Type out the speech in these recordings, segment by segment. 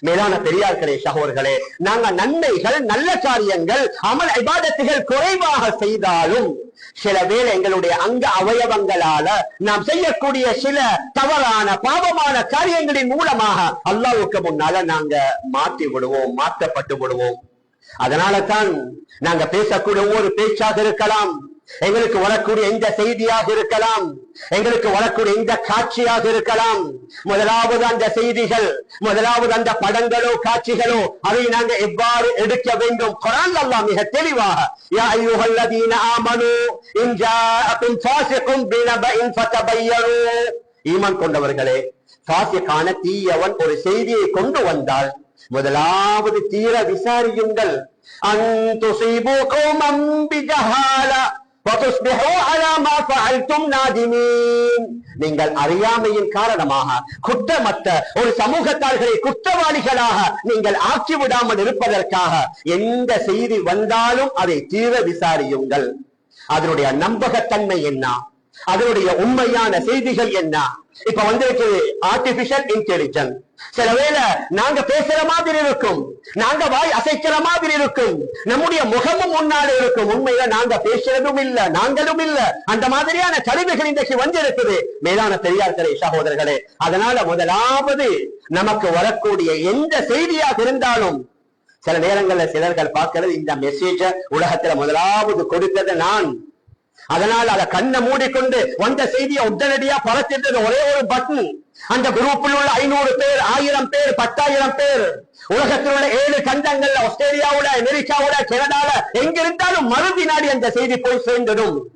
மேலான பெரியார்களே சகோதர்களே நாங்க நன்மைகள் நல்ல காரியங்கள் அமல் இபாதத்துகள் குறைவாக செய்தாலும் சில வேளை எங்களுடைய அங்க அவயவங்களால நாம் செய்யக்கூடிய சில தவறான பாவமான காரியங்களின் மூலமாக அல்லாவுக்கு முன்னால நாங்க மாற்றி விடுவோம் மாற்றப்பட்டு விடுவோம். அதனால தான் நாங்க பேசக்கூடிய ஒவ்வொரு பேச்சாக இருக்கலாம் எங்களுக்கு வரக்கூடிய எந்த செய்தியாக இருக்கலாம் எங்களுக்கு வரக்கூடிய இந்த காட்சியாக இருக்கலாம். முதலாவது அந்த செய்திகள் முதலாவது அந்த படங்களோ காட்சிகளோ அதை நாங்க எவ்வாறு எடுக்க வேண்டும்? குரான் அல்லா மிக தெளிவாக யா அய்யுஹல்லதீன ஆமனு இன் ஜாஅக்கும் ஃபாஸிகும் பினபஇன் ஈமான் கொண்டவர்களே ஃபாஸிகான தீயவன் ஒரு செய்தியை கொண்டு வந்தால் முதலாவது தீர விசாரியுங்கள். நீங்கள் அறியாமையின் காரணமாக குற்றமற்ற ஒரு சமூகத்தார்களை குற்றவாளிகளாக நீங்கள் ஆக்கி விடாமல் இருப்பதற்காக எந்த செய்தி வந்தாலும் அதை தீர விசாரியுங்கள். அதனுடைய நம்பகத்தன்மை என்ன? அதனுடைய உண்மையான செய்திகள் என்ன? இப்ப வந்திருக்கிறது ஆர்டிபிஷியல் இன்டெலிஜென்ஸ் சில வேளை நாங்க பேசுற மாதிரி இருக்கும். நாங்க வாய் அசைக்கிற மாதிரி இருக்கும். நம்முடைய முகமும் முன்னாடி இருக்கும். உண்மையில நாங்க பேசுறதும் இல்ல நாங்களும் இல்ல. அந்த மாதிரியான கருவிகள் இன்றைக்கு வந்திருக்குது. மேலான பெரியார்களே சகோதரர்களே அதனால முதலாவது நமக்கு வரக்கூடிய எந்த செய்தியாக இருந்தாலும் சில நேரங்கள்ல சிலர்கள் பார்க்கிறது இந்த மெசேஜ உலகத்துல முதலாவது கொடுத்தது நான். அதனால் அதை கண்ணை மூடிக்கொண்டு வந்த செய்தியை உடனடியா பரத்திட்டது ஒரே ஒரு பட்டன் அந்த குரூப்பில் உள்ள ஐநூறு பேர் ஆயிரம் பேர் பத்தாயிரம் பேர். உலகத்தில் உள்ள ஏழு கண்டங்கள்ல ஆஸ்திரேலியாவோட அமெரிக்காவோட கனடால எங்க இருந்தாலும் மறுதி நாடி அந்த செய்தி போய் சேர்ந்ததும்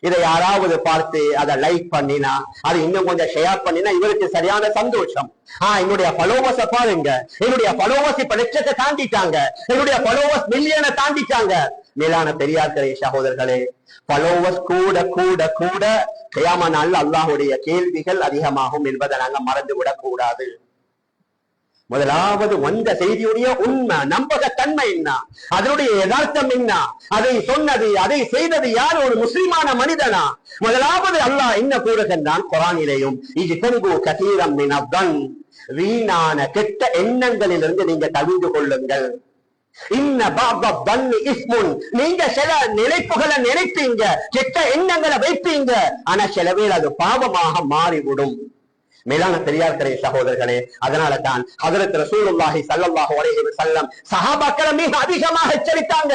இதை யாராவது பார்த்து அதை லைக் பண்ணினா அது இன்னும் கொஞ்சம் ஷேர் பண்ணினா இவருக்கு சரியான சந்தோஷம். ஆஹ் என்னுடைய பலோவஸ பாருங்க. என்னுடைய பலோவஸ் இப்ப லட்சத்தை தாண்டிட்டாங்க. என்னுடைய பலோவஸ் மில்லியனை தாண்டிட்டாங்க. மேலான பெரியார்களே சகோதரர்களே பலோவர் கூட கூட கூட கியாம நாள் அல்லாஹுடைய கேள்விகள் அதிகமாகும் என்பதை நாங்க மறந்து விடக் கூடாது முதலாவது வந்த செய்தியுடைய உண்மை நம்பகத்தன்மை என்ன? அதனுடைய யதார்த்தம் என்ன? அதை சொன்னது அதை செய்தது யார்? ஒரு முஸ்லிமான மனிதனா? முதலாவது அல்லாஹ் என்ன கூறுகின்றான்? குரானிலேயும் இது தென்பு கதீரம் வீணான கெட்ட எண்ணங்களிலிருந்து நீங்க தவிந்து கொள்ளுங்கள். பாபா பன்னி நீங்க சில நினைப்புகளை நினைப்பீங்க கெட்ட எண்ணங்களை வைப்பீங்க. ஆனா சில பேர் அது பாவமாக மாறிவிடும். மேலான பெரியார்களே சகோதரர்களே அதனால தான் ஹதரத் ரசூலுல்லாஹி சல்லல்லாஹு அலைஹி வஸல்லம் சஹாபாக்களை மிக அதிகமாக எச்சரித்தாங்க.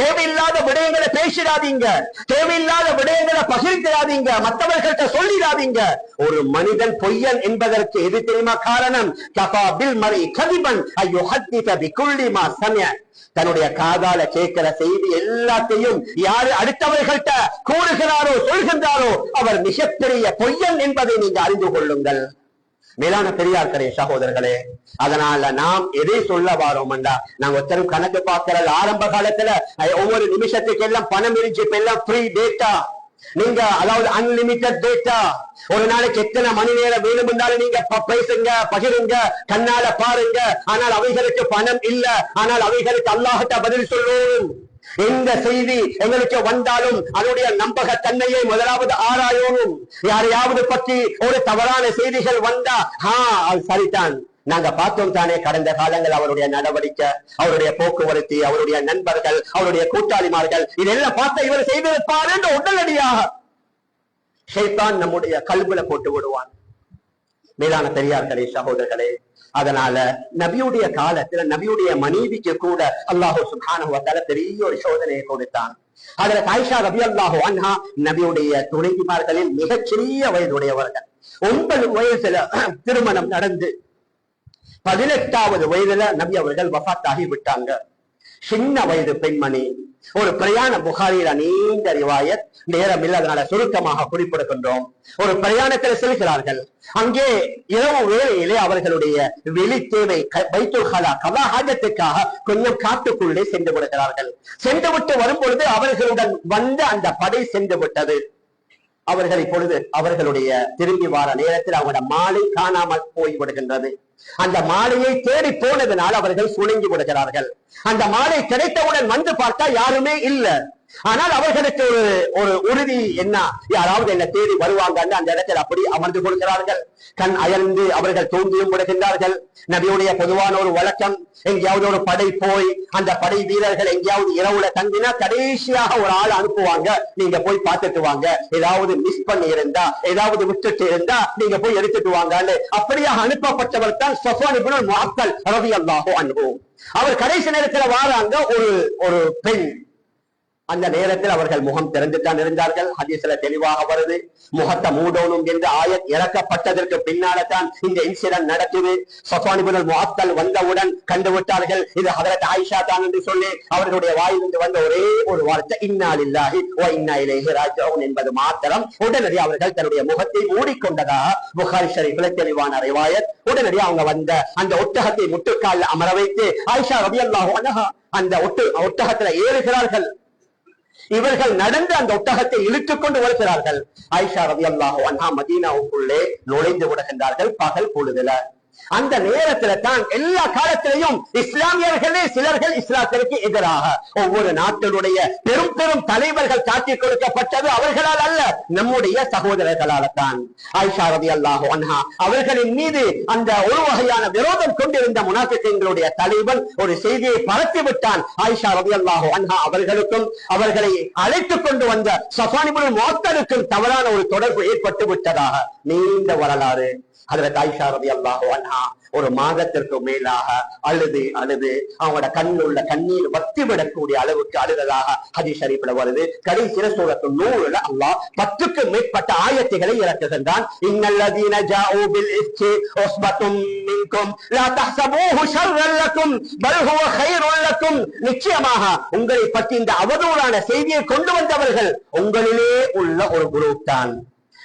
தேவையில்லாத விடயங்களை பேசிடாதீங்க. தேவையில்லாத விடயங்களை பகிர்ந்திடாதீங்க. மற்றவர்கள்ட்ட சொல்லிடாதீங்க. ஒரு மனிதன் பொய்யன் என்பதற்கு எது தெரியுமா காரணம்? கஃபா பில் மரி கதிபன் ஐயோ ஹத்தித பிகுல்லி மா சமய தன்னுடைய காதால கேட்கிற செய்தி எல்லாத்தையும் யாரு அடுத்தவர்கள்ட்ட கூறுகிறாரோ சொல்கின்றாரோ அவர் மிகப்பெரிய பொய்யன் என்பதை நீங்க அறிந்து கொள்ளுங்கள். மேலான பெரியார்களே சகோதரர்களே அதனால நாம் எதை சொல்ல வாரோம்டா நாங்க ஒருத்தரும் கணக்கு பார்க்கிறது ஆரம்ப காலத்துல ஒவ்வொரு நிமிஷத்துக்கு எல்லாம் பணம் இருந்துச்சு இப்ப எல்லாம் ஃப்ரீ டேட்டா நீங்க அதாவது அன்லிமிட்டட் டேட்டா ஒரு நாளைக்கு எத்தனை மணி நேரம் வேணும்னாலும் நீங்க பேசுங்க பகிருங்க கண்ணால பாருங்க. ஆனால் அவைகளுக்கு பணம் இல்ல. ஆனால் அவைகளுக்கு அல்லாஹ்ட்ட பதில் சொல்லும் எந்த செய்தி எங்களுக்கு வந்தாலும் அதனுடைய நம்பகத்தன்மையை முதலாவது ஆராயணும். யாரையாவது பற்றி ஒரு தவறான செய்திகள் வந்தா ஹா அது சரிதான். நாங்க பார்த்தோம் தானே கடந்த காலங்கள் அவருடைய நடவடிக்கை அவருடைய போக்குவரத்து அவருடைய நண்பர்கள் அவருடைய கூட்டாளிமார்கள். இதெல்லாம் பார்த்த இவர் செய்திருப்பார் என்று உடனடியாக ஷைத்தான் நம்முடைய கல்வில போட்டு விடுவான். மேலான பெரியார்களே சகோதரர்களே அதனால நபியுடைய காலத்துல நபியுடைய மனைவிக்கு கூட அல்லாஹு சுகானுவத்தால பெரிய ஒரு சோதனையை கொடுத்தான். அதுல ஆயிஷா ரபி அல்லாஹு அன்ஹா நபியுடைய துணைவிமார்களில் மிகச்சிறிய வயதுடையவர்கள். ஒன்பது வயசுல திருமணம் நடந்து பதினெட்டாவது வயதுல நபி அவர்கள் வஃபாத்தாகி விட்டாங்க. சின்ன வயது பெண்மணி. ஒரு பிரயாண புகாரியில நீண்ட ரிவாயத் நேரம் இல்லாதனால சுருக்கமாக குறிப்பிடுகின்றோம். ஒரு பிரயாணத்தில் செல்கிறார்கள். அங்கே இரவு வேளையிலே அவர்களுடைய வெளி தேவை க- பைத்துல் கொஞ்சம் காட்டுக்குள்ளே சென்று விடுகிறார்கள். சென்று விட்டு வரும்பொழுது அவர்களுடன் வந்த அந்த படை சென்று விட்டது. அவர்கள் இப்பொழுது அவர்களுடைய திரும்பி வர நேரத்தில் அவங்களோட மாலை காணாமல் போய் விடுகின்றது. அந்த மாலையை தேடி போனதனால் அவர்கள் சுணங்கி விடுகிறார்கள். அந்த மாலை கிடைத்தவுடன் வந்து பார்த்தா யாருமே இல்லை. ஆனால் அவர்களுக்கு ஒரு ஒரு உறுதி என்ன? யாராவது என்ன தேடி வருவாங்க அந்த இடத்தில் அப்படி அமர்ந்து கொள்கிறார்கள். கண் அயர்ந்து அவர்கள் தூங்கியும் விடுகின்றார்கள். நபியுடைய பொதுவான ஒரு வழக்கம் எங்கேயாவது ஒரு படை போய் அந்த படை வீரர்கள் எங்கேயாவது இரவுல தங்கினா கடைசியாக ஒரு ஆள் அனுப்புவாங்க. நீங்க போய் பார்த்துட்டு வாங்க. ஏதாவது மிஸ் பண்ணி இருந்தா ஏதாவது விட்டுட்டு இருந்தா நீங்க போய் எடுத்துட்டு வாங்கன்னு அப்படியாக அனுப்பப்பட்டவர் தான் சஃபான் இப்னு ரவி அல்லாஹோ அன்ஹு. அவர் கடைசி நேரத்துல வாராங்க ஒரு ஒரு பெண். அந்த நேரத்தில் அவர்கள் முகம் திறந்துதான் இருந்தார்கள். ஹதீஸ்ல தெளிவாக வருது. முகத்தை மூடோனும் என்று ஆயத் இறக்கப்பட்டதற்கு பின்னால தான் இந்த இன்சிடென்ட் நடக்குது. சஃபானிபுல் முகத்தல் வந்தவுடன் கண்டு விட்டார்கள் இது ஹதரத் ஆயிஷா தான் என்று சொல்லி அவர்களுடைய வாயிலிருந்து வந்த ஒரே ஒரு வார்த்தை இன்னாலில்லாஹி வ இன்னா இலைஹி ராஜோன் என்பது மாத்திரம் உடனடி அவர்கள் தன்னுடைய முகத்தை மூடிக்கொண்டதாக புகாரி ஷரீஃபில் தெளிவான ரிவாயத். உடனடி அவங்க வந்த அந்த ஒட்டகத்தை முட்டுக்கால் அமர வைத்து ஆயிஷா ரவி அன்ஹா அந்த ஒட்டு ஒட்டகத்துல ஏறுகிறார்கள். இவர்கள் நடந்து அந்த ஒட்டகத்தை இழுத்துக் கொண்டு வருகிறார்கள் ஐஷா ரவி அல்லாஹோ அண்ணா மதீனாவுக்குள்ளே நுழைந்து விடுகின்றார்கள் பகல் பொழுதுல. அந்த நேரத்துல தான் எல்லா காலத்திலையும் இஸ்லாமியர்களே சிலர்கள் இஸ்லாத்திற்கு எதிராக ஒவ்வொரு நாட்டினுடைய பெரும் பெரும் தலைவர்கள் காட்டி கொடுக்கப்பட்டது அவர்களால் அல்ல நம்முடைய சகோதரர்களால தான் ஆயிஷா ரவி அல்லாஹோ அன்ஹா அவர்களின் மீது அந்த ஒரு வகையான விரோதம் கொண்டிருந்த முனாபிக்கங்களுடைய தலைவன் ஒரு செய்தியை பரத்தி விட்டான். ஆயிஷா ரவி அல்லாஹு அன்ஹா அவர்களுக்கும் அவர்களை அழைத்துக் கொண்டு வந்த சஃபானிபுல் மோத்தலுக்கும் தவறான ஒரு தொடர்பு ஏற்பட்டு விட்டதாக நீண்ட வரலாறு. அதுல தாய் சாரதி அல்லாஹு ஒரு மாதத்திற்கு மேலாக அழுது அழுது அவங்களோட கண்ணில் உள்ள கண்ணீர் வத்தி விடக்கூடிய அளவுக்கு அழுததாக ஹதி ஷரீஃப்ல வருது. கடைசியில சூரத்து நூறுல அல்லாஹ் பத்துக்கு மேற்பட்ட ஆயத்துகளை இறக்குகின்றான் இன்னல்லதீன ஜாஊ பில் இஸ்கி உஸ்பத்தும் மின்கும் லா தஹ்சபூஹு ஷர்ரன் லக்கும் பல் ஹுவ கைருன் லக்கும். நிச்சயமாக உங்களை பற்றி இந்த அவதூறான செய்தியை கொண்டு வந்தவர்கள் உங்களிலே உள்ள ஒரு குரூப் தான்.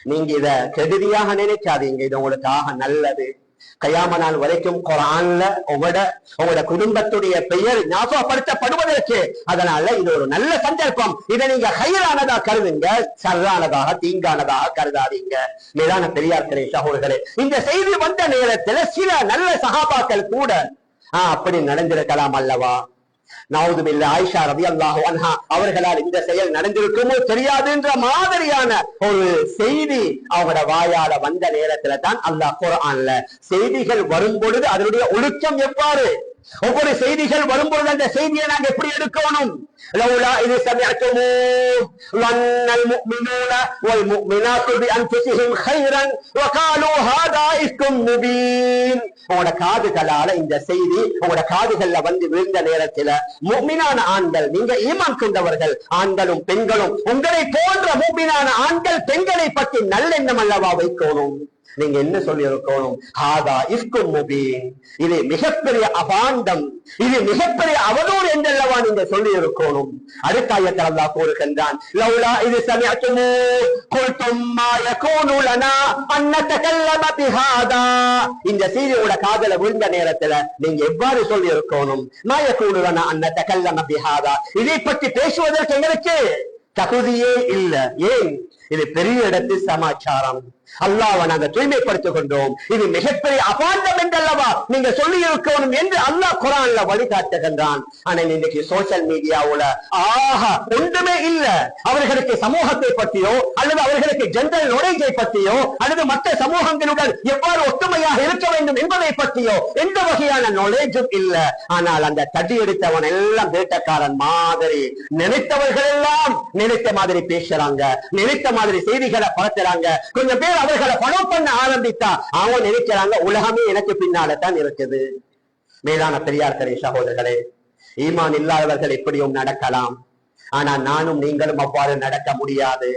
நீங்க இத கெடுதியாக நினைக்காதீங்க. இது உங்களுக்காக நல்லது. கையாம நாள் வரைக்கும் குரான்ல உங்களோட உங்களோட குடும்பத்துடைய பெயர் ஞாபகப்படுத்தப்படுவதற்கு. அதனால இது ஒரு நல்ல சந்தர்ப்பம். இதை நீங்க ஹைரானதா கருதுங்க. சர்ரானதாக தீங்கானதாக கருதாதீங்க. மேலான பெரியார்களே சகோதரர்களே இந்த செய்தி வந்த நேரத்துல சில நல்ல சகாபாக்கள் கூட ஆஹ் அப்படி நடந்திருக்கலாம் அல்லவா? நவுதுபில்ல ஆயிஷா ரவி அல்லாஹோ அன்ஹா அவர்களால் இந்த செயல் நடந்திருக்குமோ தெரியாதுன்ற மாதிரியான ஒரு செய்தி அவங்களோட வாயால வந்த நேரத்துல தான் அல்லாஹ் குரான்ல செய்திகள் வரும் பொழுது அதனுடைய ஒழுக்கம் எவ்வாறு? ஒவ்வொரு செய்திகள் வரும்பொழுது அந்த செய்தியை நாங்க எப்படி எடுக்கணும்? லவுலா இது சமயத்துமோ வன்னல் முஃமினூன வல் முஃமினாத்து பி அன்ஃபுசிஹிம் கைரன் வகாலு ஹாதா இஃகும் முபீன் உங்களோட காதுகளால இந்த செய்தி உங்களோட காதுகள்ல வந்து விழுந்த நேரத்துல முக்மினான ஆண்கள் நீங்க ஈமான் கொண்டவர்கள் ஆண்களும் பெண்களும் உங்களை போன்ற முஃமினான ஆண்கள் பெண்களை பற்றி நல்லெண்ணம் அல்லவா வைக்கணும்? நீங்க என்ன சொல்லி இருக்கணும் ஹாதா இஃப்கும் முபீன். இது மிகப்பெரிய அபாண்டம். இது மிகப்பெரிய அவதூறு என்றல்லவா நீங்க சொல்லி இருக்கணும் அடுத்த ஐயத்தில் அல்லா கூறுகின்றான் லவுலா இது சமயத்துமோ கொல்தும் மா யகூனு லனா அன் பிஹாதா. இந்த செய்தியோட காதல விழுந்த நேரத்துல நீங்க எவ்வாறு சொல்லி இருக்கணும் மா யகூனு லனா அன் பிஹாதா. இதை பற்றி பேசுவதற்கு எங்களுக்கு தகுதியே இல்ல. ஏன்? இது பெரிய இடத்து சமாச்சாரம். அல்லாவை நாங்கள் தூய்மைப்படுத்திக் கொண்டோம். இது மிகப்பெரிய அபாண்டம் என்றல்லவா? நீங்க சொல்லி இருக்கணும் என்று அல்லாஹ் குரான்ல வழிகாட்டுகின்றான். ஆனால் இன்னைக்கு சோசியல் மீடியாவுல ஆஹா ஒன்றுமே இல்ல. அவர்களுக்கு சமூகத்தை பற்றியோ அல்லது அவர்களுக்கு ஜென்ரல் நுழைஞ்சை பற்றியோ அல்லது மற்ற சமூகங்களுடன் எவ்வாறு ஒற்றுமையாக இருக்க வேண்டும் என்பதை பற்றியோ எந்த வகையான நாலேஜும் இல்ல. ஆனால் அந்த தடி எடுத்தவன் எல்லாம் வேட்டக்காரன் மாதிரி. நினைத்தவர்கள் எல்லாம் நினைத்த மாதிரி பேசுறாங்க. நினைத்த மாதிரி செய்திகளை பரத்துறாங்க கொஞ்சம் பேர் அவர்களை ஃபாலோ பண்ண ஆரம்பித்தா அவங்க நினைக்கிறாங்க உலகமே எனக்கு பின்னால தான் இருக்குது. மேலான பெரியார்களே சகோதரர்களே ஈமான் இல்லாதவர்கள் எப்படியும் நடக்கலாம். ஆனா நானும் நீங்களும் அவ்வாறு நடக்க முடியாது.